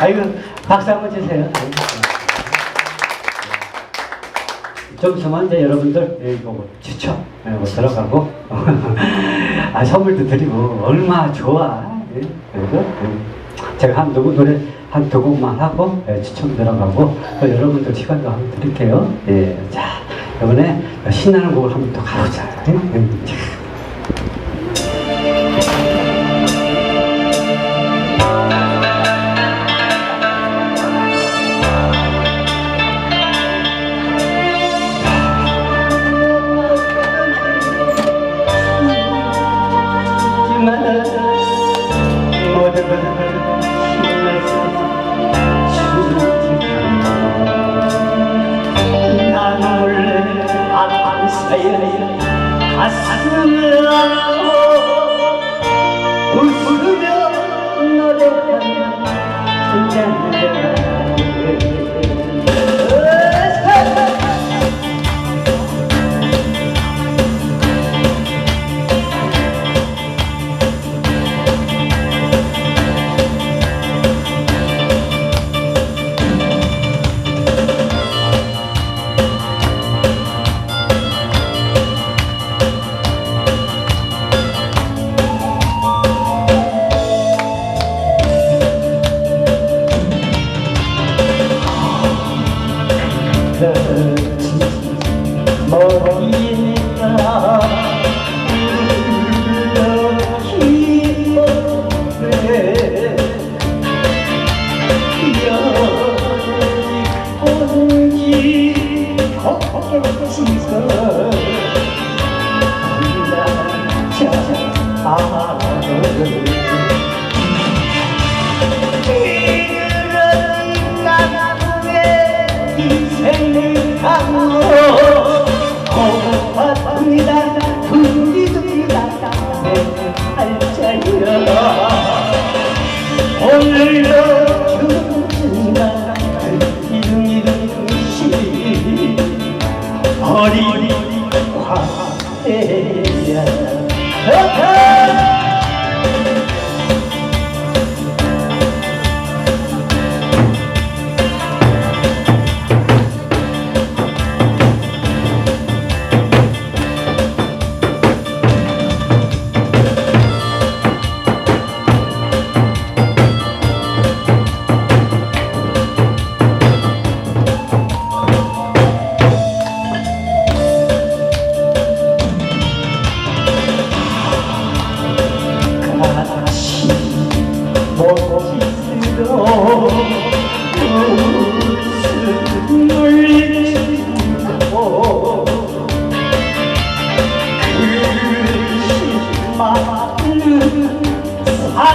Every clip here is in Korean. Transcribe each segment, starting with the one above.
아이고, 박수 한번 주세요. 좀 있으면 이제 여러분들 예, 이거 추첨 예, 뭐 들어가고. 아 선물도 드리고. 얼마 좋아. 예, 그래서 예, 제가 한 누구 노래 한 두 곡만 하고 예, 추첨 들어가고 또 여러분들 시간도 한번 드릴게요. 예, 자 이번에 신나는 곡을 한번 더 가보자. 예, 예,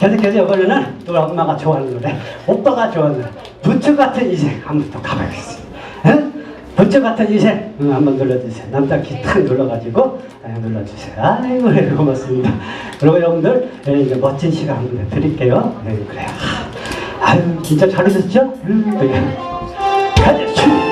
계속해서 이번에는 또 엄마가 좋아하는 노래, 오빠가 좋아하는 노래, 부처 같은 인생 한번 또 가보겠습니다. 응? 부처 같은 인생 응, 한번 눌러주세요. 남자 기탁 눌러가지고 아, 눌러주세요. 아이고 네, 고맙습니다. 그리고 여러분들 예, 이제 멋진 시간 한번 드릴게요. 네, 그래요. 아유 진짜 잘하셨죠? 응, 네. 가자. 춤.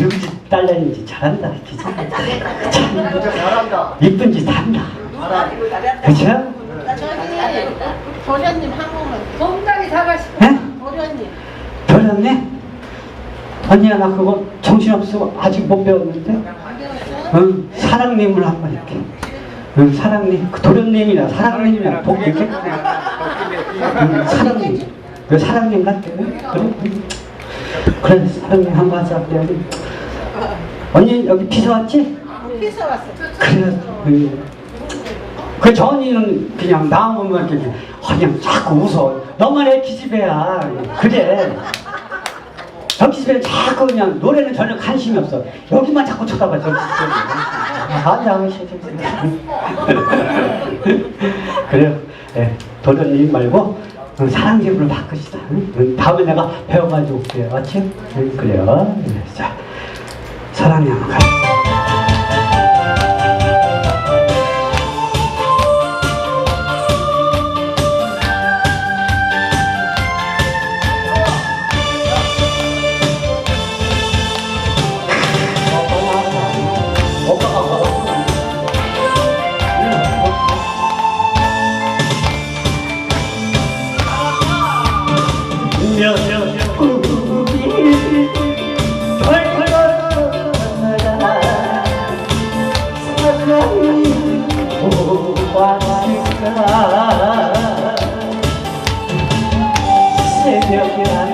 이런지 딸내미인지 잘한다 진짜 진짜 잘한다. 이쁜 짓 한다. 그쵸? 저기 도련님 한 번만 건강히 사가시고 에? 도련님 배웠네? 언니야 나 그거 정신없어 아직 못 배웠는데 응 사랑님을 한번 이렇게 응 사랑님 그 도련님이나 사랑님이나 복 이렇게 응, 사랑님 그 사랑님 같아 그래 그래 사랑님 한번 하자 그래 언니 여기 피서 왔지? 피서 왔어 그래 응. 그 전이는 그냥 나오면 이렇게 그냥 자꾸 웃어. 너만 애 기집애야. 그래. 저 기집애는 자꾸 그냥 노래는 전혀 관심이 없어. 여기만 자꾸 쳐다봐 저 기집애. 앉아 그래요. 예, 도련님 말고 어, 사랑제부를 바꾸시다 응? 응, 다음에 내가 배워가지고 올게요 맞지? 응, 그래요 네, 자 사랑 이 한번 가 새벽에 하늘에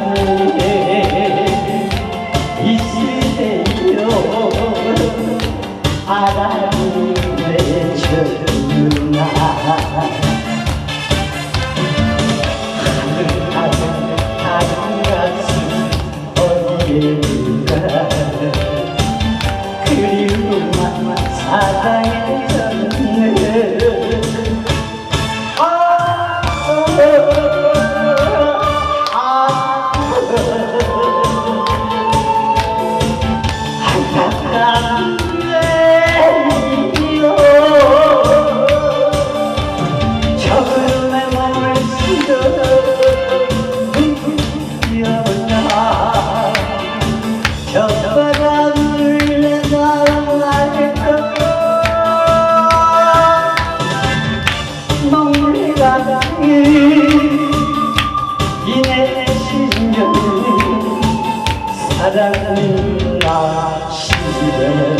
시간이 이내 심정을 사랑을 아시네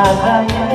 Adanya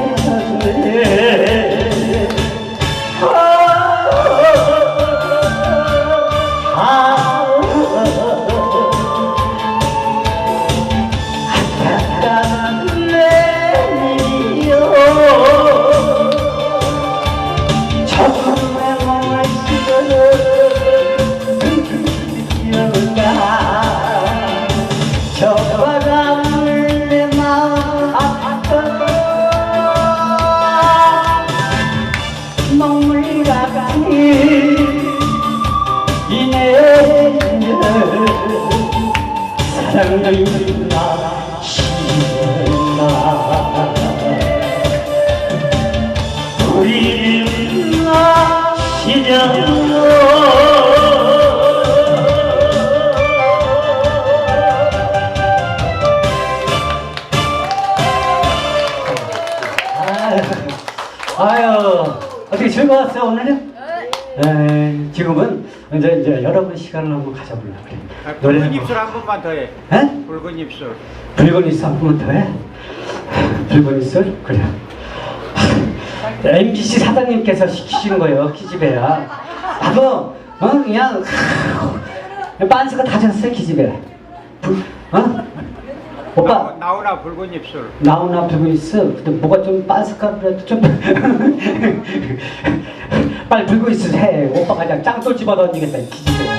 아유, 어떻게 즐거웠어요, 오늘은? 에, 지금은 이제, 이제 여러분 시간을 한번 가져보려고 그래. 아, 붉은. 입술 한 번만 더 해. 에? 붉은 입술. 붉은 입술 한 번만 더 해? 붉은 입술? 그래. MBC 사장님께서 시키신 거예요, 기집애야. 나도, 어, 그냥, 빤스가 다 졌어요. 불, 어? 오빠, 나오- 나오나 붉은 입술. 나오나 붉은 입술, 근데 뭐가 좀 그래도 좀. 빨리 붉은 입술 해. 오빠가 그냥 짱돌 집어 던지겠다, 이 기집애.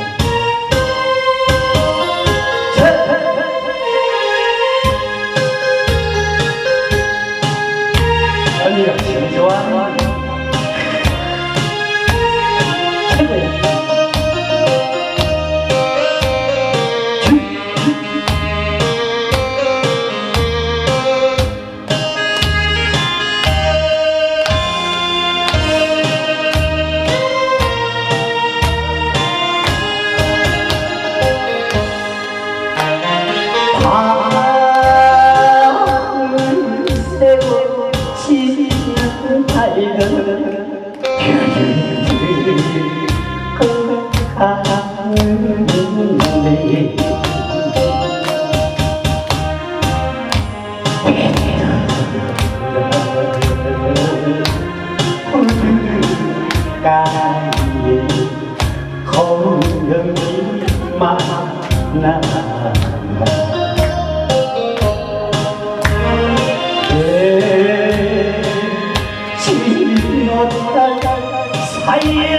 공연이 만나 지못할 사연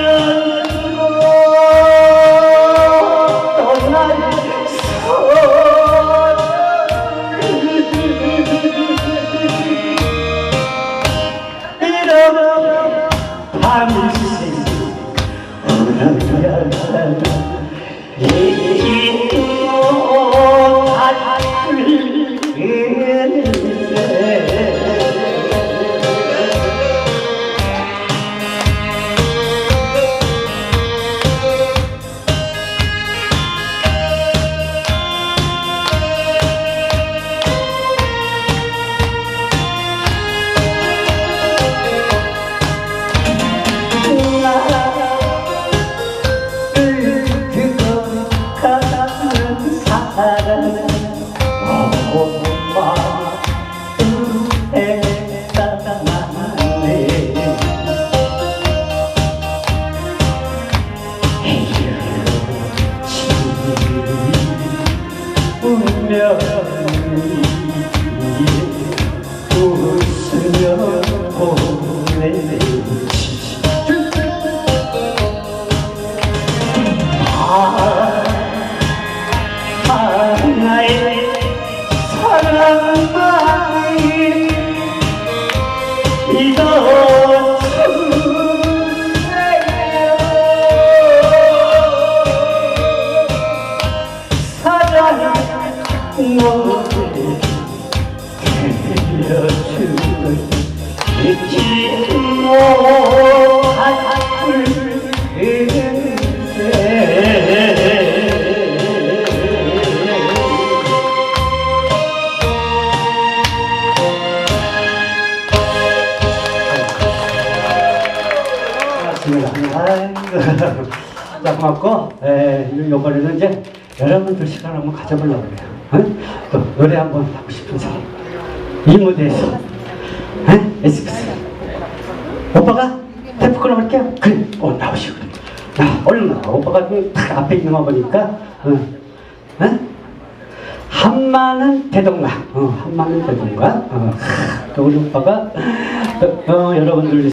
고맙습니다. 자, 고맙고, 에, 요번에는 이제 여러분들 시간 한번 가져보려고 그래요. 응? 또 노래 한번 하고 싶은 사람. 이 무대에서. 응? 에스프스. 오빠가 테프클럽 할게요. 그래, 어, 나오시오. 그래. 야, 얼른 나와. 오빠가 좀딱 앞에 있는 거 보니까, 응? 응? 한마는 대동강, 어, 한마는 대동강, 어, 하, 또 우리 오빠가, 또, 어, 여러분들